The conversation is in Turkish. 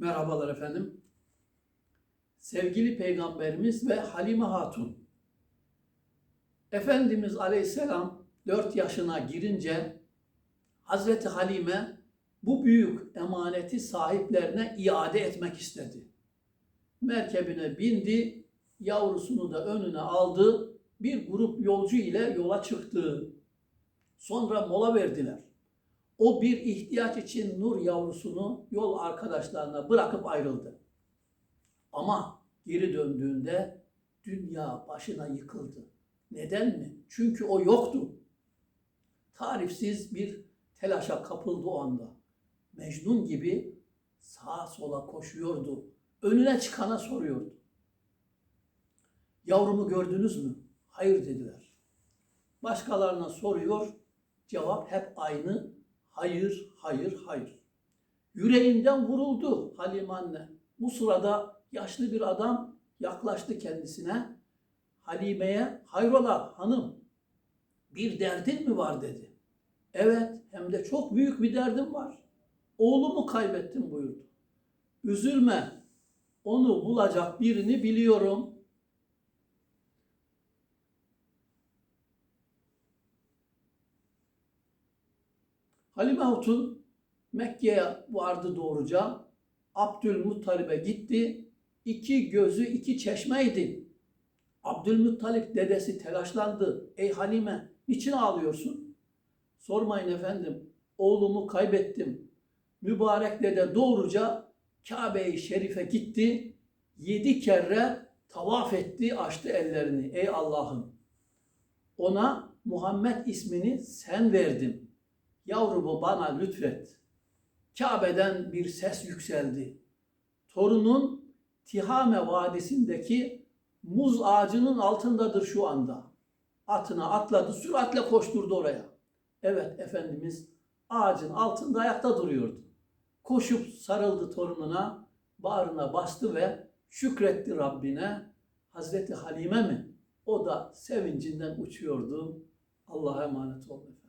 Merhabalar efendim. Sevgili Peygamberimiz ve Halime Hatun. Efendimiz Aleyhisselam 4 yaşına girince Hazreti Halime bu büyük emaneti sahiplerine iade etmek istedi. Merkebine bindi, yavrusunu da önüne aldı, bir grup yolcu ile yola çıktı. Sonra mola verdiler. O bir ihtiyaç için Nur yavrusunu yol arkadaşlarına bırakıp ayrıldı. Ama geri döndüğünde dünya başına yıkıldı. Neden mi? Çünkü o yoktu. Tarifsiz bir telaşa kapıldı o anda. Mecnun gibi sağa sola koşuyordu. Önüne çıkana soruyordu. Yavrumu gördünüz mü? Hayır dediler. Başkalarına soruyor. Cevap hep aynı. Hayır, hayır, hayır. Yüreğinden vuruldu Halime anne. Bu sırada yaşlı bir adam yaklaştı kendisine. Halime'ye hayrola hanım bir derdin mi var dedi. Evet hem de çok büyük bir derdim var. Oğlumu kaybettim buyurdu. Üzülme onu bulacak birini biliyorum. Halime Hatun Mekke'ye vardı doğruca. Abdülmuttalib'e gitti. İki gözü iki çeşmeydi. Abdülmuttalip dedesi telaşlandı. Ey Halime niçin ağlıyorsun? Sormayın efendim. Oğlumu kaybettim. Mübarek dede doğruca Kabe-i Şerif'e gitti. Yedi kere tavaf etti, açtı ellerini. Ey Allah'ım ona Muhammed ismini sen verdin. Yavrumu bana lütfet. Kabe'den bir ses yükseldi. Torunun Tihame Vadisi'ndeki muz ağacının altındadır şu anda. Atına atladı, süratle koşturdu oraya. Evet Efendimiz ağacın altında ayakta duruyordu. Koşup sarıldı torununa, bağrına bastı ve şükretti Rabbine. Hazreti Halime mi? O da sevincinden uçuyordu. Allah'a emanet olun.